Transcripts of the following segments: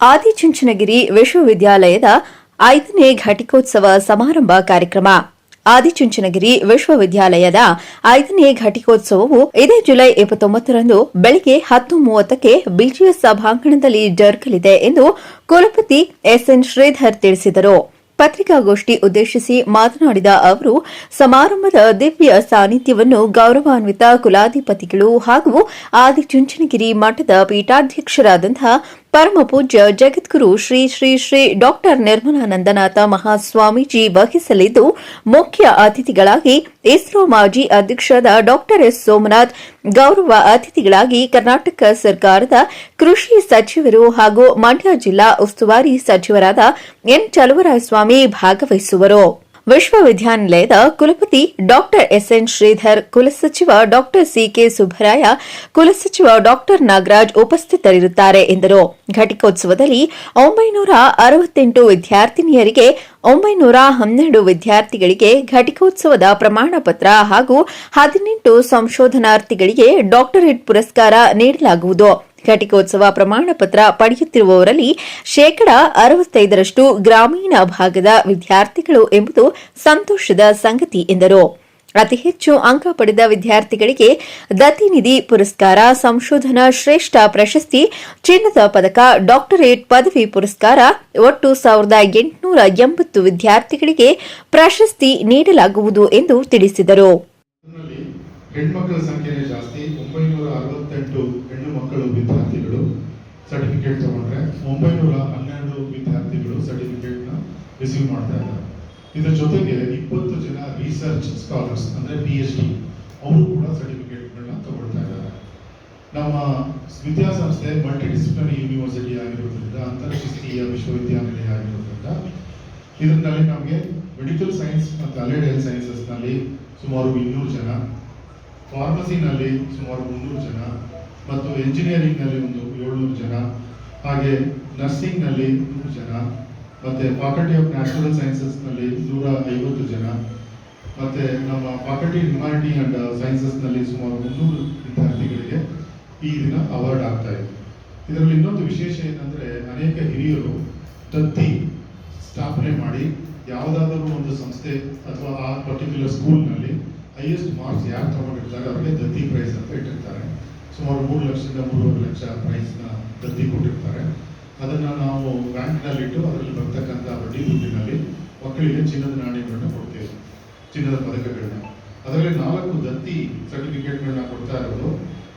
ಆದಿಚುಂಚನಗಿರಿ ವಿಶ್ವವಿದ್ಯಾಲಯದ ಐದನೇ ಘಟಿಕೋತ್ಸವ ಸಮಾರಂಭ ಕಾರ್ಯಕ್ರಮ. ಆದಿಚುಂಚನಗಿರಿ ವಿಶ್ವವಿದ್ಯಾಲಯದ ಐದನೇ ಘಟಿಕೋತ್ಸವವು ಇದೇ ಜುಲೈ ಇಪ್ಪತ್ತೊಂಬತ್ತರಂದು ಬೆಳಗ್ಗೆ ಹತ್ತು ಮೂವತ್ತಕ್ಕೆ ಬಿಜಿಎಸ್ ಸಭಾಂಗಣದಲ್ಲಿ ಜರುಗಲಿದೆ ಎಂದು ಕುಲಪತಿ ಎಸ್ಎನ್. ಶ್ರೀಧರ್ ತಿಳಿಸಿದರು. ಪತ್ರಿಕಾಗೋಷ್ಠಿ ಉದ್ದೇಶಿಸಿ ಮಾತನಾಡಿದ ಅವರು, ಸಮಾರಂಭದ ದಿವ್ಯ ಸಾನ್ನಿಧ್ಯವನ್ನು ಗೌರವಾನ್ವಿತ ಕುಲಾಧಿಪತಿಗಳು ಹಾಗೂ ಆದಿಚುಂಚನಗಿರಿ ಮಠದ ಪೀಠಾಧ್ಯಕ್ಷರಾದಂತಹ ಪರಮ ಪೂಜ್ಯ ಜಗದ್ಗುರು ಶ್ರೀ ಶ್ರೀ ಶ್ರೀ ಡಾಕ್ಟರ್ ನಿರ್ಮಲಾನಂದನಾಥ ಮಹಾಸ್ವಾಮೀಜಿ ವಹಿಸಲಿದ್ದು, ಮುಖ್ಯ ಅತಿಥಿಗಳಾಗಿ ಇಸ್ರೋ ಮಾಜಿ ಅಧ್ಯಕ್ಷರಾದ ಡಾಕ್ಟರ್ ಎಸ್ ಸೋಮನಾಥ್, ಗೌರವ ಅತಿಥಿಗಳಾಗಿ ಕರ್ನಾಟಕ ಸರ್ಕಾರದ ಕೃಷಿ ಸಚಿವರು ಹಾಗೂ ಮಂಡ್ಯ ಜಿಲ್ಲಾ ಉಸ್ತುವಾರಿ ಸಚಿವರಾದ ಎನ್ ಚಲುವರಾಯಸ್ವಾಮಿ ಭಾಗವಹಿಸುವರು. ವಿಶ್ವವಿದ್ಯಾನಿಲಯದ ಕುಲಪತಿ ಡಾಕ್ಟರ್ ಎಸ್ಎನ್ ಶ್ರೀಧರ್ ಕುಲಸಚಿವ ಡಾಕ್ಟರ್ ಸಿಕೆ ಸುಬ್ಬರಾಯ ಕುಲಸಚಿವ ಡಾಕ್ಟರ್ ನಾಗರಾಜ್ ಉಪಸ್ಥಿತರಿರುತ್ತಾರೆ ಎಂದರು. ಘಟಿಕೋತ್ಸವದಲ್ಲಿ ಒಂಬೈನೂರ ಅರವತ್ತೆಂಟು ವಿದ್ಯಾರ್ಥಿನಿಯರಿಗೆ, ಒಂಬೈನೂರ ಹನ್ನೆರಡು ವಿದ್ಯಾರ್ಥಿಗಳಿಗೆ ಘಟಿಕೋತ್ಸವದ ಪ್ರಮಾಣ ಪತ್ರ ಹಾಗೂ ಹದಿನೆಂಟು ಸಂಶೋಧನಾರ್ಥಿಗಳಿಗೆ ಡಾಕ್ಟರೇಟ್ ಪುರಸ್ಕಾರ ನೀಡಲಾಗುವುದು. ಘಟಿಕೋತ್ಸವ ಪ್ರಮಾಣ ಪತ್ರ ಪಡೆಯುತ್ತಿರುವವರಲ್ಲಿ ಶೇಕಡ ಅರವತ್ತೈದರಷ್ಟು ಗ್ರಾಮೀಣ ಭಾಗದ ವಿದ್ಯಾರ್ಥಿಗಳು ಎಂಬುದು ಸಂತೋಷದ ಸಂಗತಿ ಎಂದರು. ಅತಿ ಹೆಚ್ಚು ಅಂಕ ಪಡೆದ ವಿದ್ಯಾರ್ಥಿಗಳಿಗೆ ದತ್ತಿನಿಧಿ ಪುರಸ್ಕಾರ, ಸಂಶೋಧನಾ ಶ್ರೇಷ್ಠ ಪ್ರಶಸ್ತಿ, ಚಿನ್ನದ ಪದಕ, ಡಾಕ್ಟರೇಟ್ ಪದವಿ ಪುರಸ್ಕಾರ, ಒಟ್ಟು ಸಾವಿರದ ಎಂಟುನೂರ ಎಂಬತ್ತು ವಿದ್ಯಾರ್ಥಿಗಳಿಗೆ ಪ್ರಶಸ್ತಿ ನೀಡಲಾಗುವುದು ಎಂದು ತಿಳಿಸಿದರು. ಹೆಣ್ಮಕ್ಳ ಸಂಖ್ಯೆನೇ ಜಾಸ್ತಿ, ಒಂಬೈನೂರ ಅರವತ್ತೆಂಟು ಹೆಣ್ಣು ಮಕ್ಕಳು ವಿದ್ಯಾರ್ಥಿಗಳು ಸರ್ಟಿಫಿಕೇಟ್ ತಗೊಂಡ್ರೆ ಒಂಬೈನೂರ ಹನ್ನೆರಡು ವಿದ್ಯಾರ್ಥಿಗಳು ಸರ್ಟಿಫಿಕೇಟ್ನ ರಿಸೀವ್ ಮಾಡ್ತಾ ಇದ್ದಾರೆ. ಇದರ ಜೊತೆಗೆ ಇಪ್ಪತ್ತು ಜನ ರಿಸರ್ಚ್ ಸ್ಕಾಲರ್ಸ್ ಅಂದ್ರೆ ಪಿ ಎಚ್ ಡಿ ಅವರು ಕೂಡ ಸರ್ಟಿಫಿಕೇಟ್ಗಳನ್ನ ತಗೊಳ್ತಾ ಇದ್ದಾರೆ. ನಮ್ಮ ವಿದ್ಯಾಸಂಸ್ಥೆ ಮಲ್ಟಿ ಡಿಸಿಪ್ಲಿನರಿ ಯೂನಿವರ್ಸಿಟಿ ಆಗಿರೋದ್ರಿಂದ ಅಂತರಶಿಸ್ತೀಯ ವಿಶ್ವವಿದ್ಯಾನಿಲಯ ಆಗಿರೋದ್ರಿಂದ, ಇದರಲ್ಲಿ ನಮಗೆ ಮೆಡಿಕಲ್ ಸೈನ್ಸ್ ಮತ್ತು ಅಲೈಡ್ ಹೆಲ್ತ್ ಸೈನ್ಸಸ್ನಲ್ಲಿ ಸುಮಾರು ಇನ್ನೂರು ಜನ ಫಾರ್ಮಸಿನಲ್ಲಿ ಸುಮಾರು ಮುನ್ನೂರು ಜನ ಮತ್ತು ಎಂಜಿನಿಯರಿಂಗ್ನಲ್ಲಿ ಒಂದು ಏಳ್ನೂರು ಜನ, ಹಾಗೆ ನರ್ಸಿಂಗ್ನಲ್ಲಿ ನೂರು ಜನ ಮತ್ತು ಫಾಕಲ್ಟಿ ಆಫ್ ನ್ಯಾಚುರಲ್ ಸೈನ್ಸಸ್ನಲ್ಲಿ ನೂರ ಐವತ್ತು ಜನ ಮತ್ತು ನಮ್ಮ ಫಾಕಲ್ಟಿ ಹ್ಯುಮಾನಿಟಿ ಆ್ಯಂಡ್ ಸೈನ್ಸಸ್ನಲ್ಲಿ ಸುಮಾರು ಮುನ್ನೂರು ವಿದ್ಯಾರ್ಥಿಗಳಿಗೆ ಈ ದಿನ ಅವಾರ್ಡ್ ಆಗ್ತಾ ಇದೆ. ಇದರಲ್ಲಿ ಇನ್ನೊಂದು ವಿಶೇಷ ಏನಂದರೆ ಅನೇಕ ಹಿರಿಯರು ತತ್ತಿ ಸ್ಥಾಪನೆ ಮಾಡಿ ಯಾವುದಾದರೂ ಒಂದು ಸಂಸ್ಥೆ ಅಥವಾ ಆ ಪರ್ಟಿಕ್ಯುಲರ್ ಸ್ಕೂಲ್ನಲ್ಲಿ ಹೈಯೆಸ್ಟ್ ಮಾರ್ಕ್ಸ್ ಯಾರು ತಗೊಂಡಿರ್ತಾರೆ ಅವರಿಗೆ ದತ್ತಿ ಪ್ರೈಸ್ ಅಂತ ಇಟ್ಟಿರ್ತಾರೆ. ಸುಮಾರು ಮೂರು ಲಕ್ಷದಿಂದ ಮೂರುವರೆ ಲಕ್ಷ ಪ್ರೈಸ್ನ ದತ್ತಿ ಕೊಟ್ಟಿರ್ತಾರೆ. ಅದನ್ನು ನಾವು ಬ್ಯಾಂಕ್ನಲ್ಲಿಟ್ಟು ಅದರಲ್ಲಿ ಬರ್ತಕ್ಕಂಥ ಬಡ್ಡಿ ದುಡ್ಡಿನಲ್ಲಿ ಮಕ್ಕಳಿಗೆ ಚಿನ್ನದ ನಾಣ್ಯಗಳನ್ನ ಕೊಡ್ತೇವೆ. ಚಿನ್ನದ ಪದಕಗಳನ್ನ. ಅದರಲ್ಲಿ ನಾಲ್ಕು ದತ್ತಿ ಸರ್ಟಿಫಿಕೇಟ್ಗಳನ್ನ ಕೊಡ್ತಾ ಇರೋದು.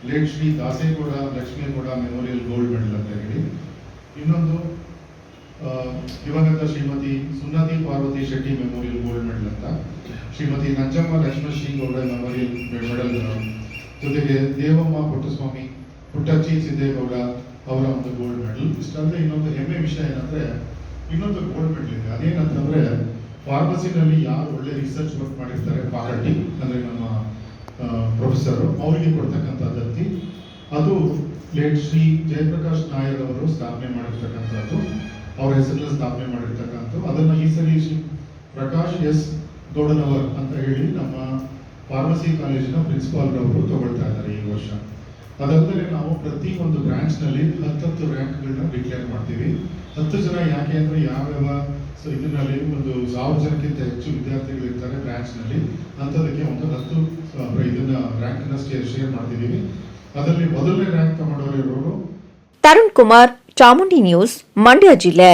Late Shri Dasegowda, Lakshmegowda memorial gold medal ಅಂತ ಹೇಳಿ. ಇನ್ನೊಂದು ದಿವಂಗತ Shrimati Sunnati Parvathi Shetty memorial gold medal ಅಂತ ಶ್ರೀಮತಿ ನಂಜಮ್ಮ ಲಕ್ಷ್ಮಶ್ರೀ ಗೌಡ ಮೆಮೋರಿಯಲ್ ಮೆಡಲ್ ಜೊತೆಗೆ ದೇವಮ್ಮ ಪುಟ್ಟಸ್ವಾಮಿ, ಪುಟ್ಟಚ್ಚಿ ಸಿದ್ದೇಗೌಡ ಅವರ ಒಂದು ಗೋಲ್ಡ್ ಮೆಡಲ್. ಇಷ್ಟಂದ್ರೆ ಇನ್ನೊಂದು ಹೆಮ್ಮೆ ವಿಷಯ ಏನಂದ್ರೆ, ಇನ್ನೊಂದು ಗೋಲ್ಡ್ ಮೆಡಲ್ ಇದೆ ಅದೇನಂತಂದ್ರೆ, ಫಾರ್ಮಸಿನಲ್ಲಿ ಯಾರು ಒಳ್ಳೆ ರಿಸರ್ಚ್ ವರ್ಕ್ ಮಾಡಿರ್ತಾರೆ ಫಾಕಲ್ಟಿ ಅಂದ್ರೆ ನಮ್ಮ ಪ್ರೊಫೆಸರ್ ಅವರಿಗೆ ಕೊಡ್ತಕ್ಕಂಥ ದತ್ತಿ ಅದು ಲೇಟ್ ಶ್ರೀ ಜಯಪ್ರಕಾಶ್ ನಾಯರ್ ಅವರು ಸ್ಥಾಪನೆ ಮಾಡಿರ್ತಕ್ಕಂಥದ್ದು. ಅವರ ಹೆಸರಲ್ಲಿ ಸ್ಥಾಪನೆ ಮಾಡಿರ್ತಕ್ಕಂಥದ್ದು. ಅದನ್ನ ಈ ಸರಿ ಶ್ರೀ ಪ್ರಕಾಶ್ ಎಸ್ ಗೌಡನವರ್ ಅಂತ ಹೇಳಿ ನಮ್ಮ ಫಾರ್ಮಸಿ ಕಾಲೇಜಿನ ಪ್ರಿನ್ಸಿಪಾಲ್ ರವರು ತಗೊಳ್ತಾ ಇದ್ದಾರೆ ಈ ವರ್ಷ. ಅದಲ್ಲದೆ ನಾವು ಪ್ರತಿ ಒಂದು ಬ್ರಾಂಚ್ನಲ್ಲಿ ಹತ್ತತ್ತು ರ್ಯಾಂಕ್ಗಳನ್ನ ಡಿಕ್ಲೇರ್ ಮಾಡ್ತೀವಿ. ಹತ್ತು ಜನ ಯಾಕೆ ಅಂದ್ರೆ ಯಾವ್ಯಾವ ಸೊ ಇದರಲ್ಲಿ ಒಂದು ಸಾವಿರ ಜನಕ್ಕಿಂತ ಹೆಚ್ಚು ವಿದ್ಯಾರ್ಥಿಗಳು ಇರ್ತಾರೆ ಬ್ರಾಂಚ್ನಲ್ಲಿ. ಅಂಥದಕ್ಕೆ ಒಂದು ಹತ್ತು ಇದನ್ನ ರ್ಯಾಂಕ್ನ ಶೇರ್ ಮಾಡ್ತಿದ್ದೀವಿ ಅದರಲ್ಲಿ ಮೊದಲನೇ ರ್ಯಾಂಕ್ ತಗೊಂಡವರು ತರುಣ್ ಕುಮಾರ್ ಚಾಮುಂಡಿ ನ್ಯೂಸ್ ಮಂಡ್ಯ ಜಿಲ್ಲೆ